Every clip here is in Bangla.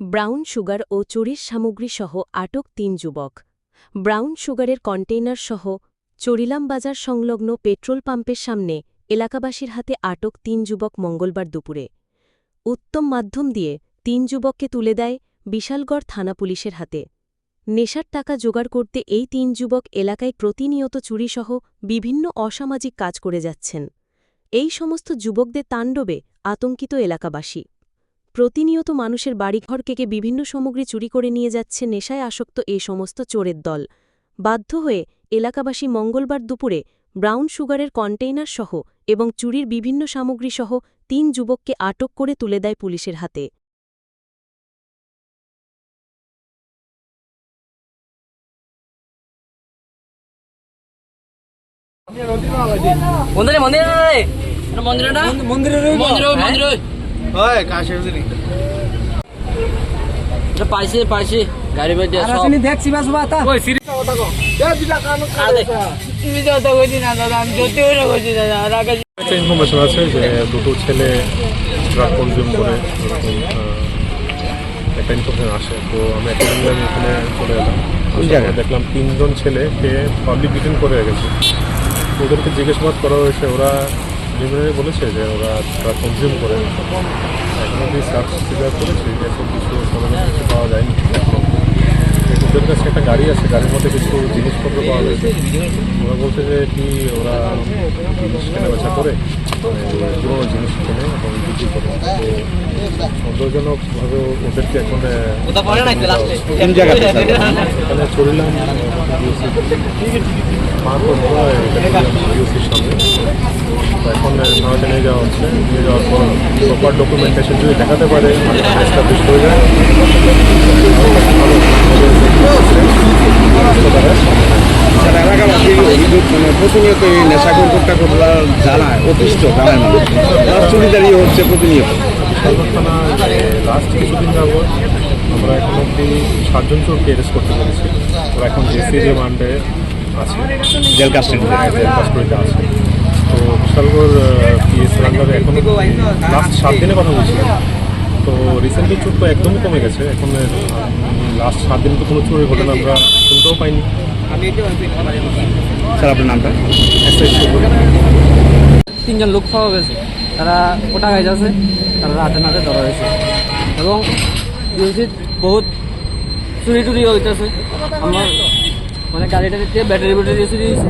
ব্রাউন সুগার ও চুরির সামগ্রী সহ আটক তিন যুবক। ব্রাউন সুগারের কন্টেইনার সহ চরিলাম বাজার সংলগ্ন পেট্রোল পাম্পের সামনে এলাকাবাসীর হাতে আটক তিন যুবক মঙ্গলবার দুপুরে। উত্তম মাধ্যম দিয়ে তিন যুবককে তুলে দেয় বিশালগড় থানা পুলিশের হাতে। নেশার টাকা জোগাড় করতে এই তিন যুবক এলাকায় প্রতিনিয়ত চুরিসহ বিভিন্ন অসামাজিক কাজ করে যাচ্ছেন। এই সমস্ত যুবকদের তাণ্ডবে আতঙ্কিত এলাকাবাসী। প্রতিনিয়ত মানুষের বাড়িঘর কেকে বিভিন্ন সামগ্রী চুরি করে নিয়ে যাচ্ছে নেশায় আসক্ত এই সমস্ত চোরের দল বাধ্য হয়ে এলাকাবাসী মঙ্গলবার দুপুরে ব্রাউন সুগারের কন্টেইনার সহ এবং চুরির বিভিন্ন সামগ্রী সহ তিন যুবককে আটক করে তুলে দেয় পুলিশের হাতে মন্দিরে মন্দিরে মন্দিরে মন্দিরে মন্দিরে কাশে বুঝলি? এটা পাইছে পাইছে। গাড়ি বেজে সব দেখছি বাস বাতা ওই সিরি আরে তুমি তো তো কইছি না দাদা আমি কইছি দাদা আর আগে একটা ইনফরমেশন আছে যে দুটো ছেলে ড্রাগ কনজিউম করে একটা ইনফরমেশন আসে। তো আমি আমি এখানে চলে এলাম। দেখলাম তিনজন ছেলেকে পাবলিক ডিটেন করে গেছে ওদেরকে জিজ্ঞাসাবাদ করা হয়েছে ওরা প্রিলিমিনারি বলেছে যে ওরা ড্রাগ কনজিউম করে। এখন অব্দি সার্চ সিজার করেছি এরকম কিছু কিছু পাওয়া যায়নি। ওদের কাছে একটা গাড়ি আছে গাড়ির মধ্যে কিছু জিনিসপত্র পাওয়া গেছে ওরা বলছে যে কি ওরা জিনিস কেনাবেচা করে মানে পুরোনো জিনিস কেনে এবং বিক্রি করে। তো সন্দেহজনকভাবে ওদেরকে এখন এখানে চড়িলাম এখন থানাতে নিয়ে যাওয়া হচ্ছে নিয়ে যাওয়ার পর ডকুমেন্টেশন যদি দেখাতে পারে এস্টাবলিশ হয়ে যায় এলাকাবাসীর অভিযোগ মানে প্রতিনিয়ত এই নেশাখোর কোট্টাখোররা জানায় অতিষ্ঠ গ্রামের মানুষ তারা চুরিদারি হচ্ছে প্রতিনিয়ত থানা লাস্ট কিছুদিন যাবৎ আমরা এখন অব্দি সাতজন চোরকে অ্যারেস্ট করতে পেরেছি। ওরা এখন জেসি আছে জেল কাস্টডি আছে। তো বিশালগড় পিএস রান্নারে এখন লাস্ট সাত দিনে কথা বলছি। তো রিসেন্টলি চোর তো একদমই কমে গেছে। এখন লাস্ট সাত দিন তো কোনো চোরের ঘটনা আমরা শুনতেও পাইনি। স্যার আপনার নামটা? তিনজন লোক পাওয়া গেছে। তারা কোটা গাইজ আছে তারা রাতে নাতে ধরা হয়েছে। এবং বহুত চুরি টুরি হইতেছে। আমার মানে গাড়িটা দিতে ব্যাটারি ব্যাটারি চুরি হয়েছে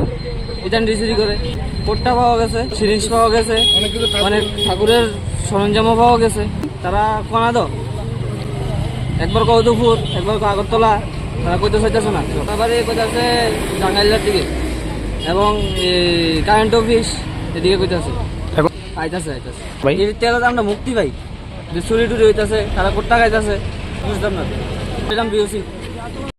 ইতান চুরি করে। কোটটা পাওয়া গেছে সিরিঞ্জ পাওয়া গেছে অনেক ঠাকুরের সরঞ্জামও পাওয়া গেছে। তারা কনা দো একবার কৌদুপুর একবার আগরতলা। তারা কইতে চাইতেছে না। তারপরে কইতেছে টাঙ্গাইলার দিকে। এবং কারেন্ট অফিস এদিকে কইতেছে। আইতাছে আইতাছে। ভাই? এই তেলের দামটা মুক্তি ভাই যে চুরি টুরি হইতাছে তারা কোট টাকা আইতাছে বুঝতাম না। বিওসি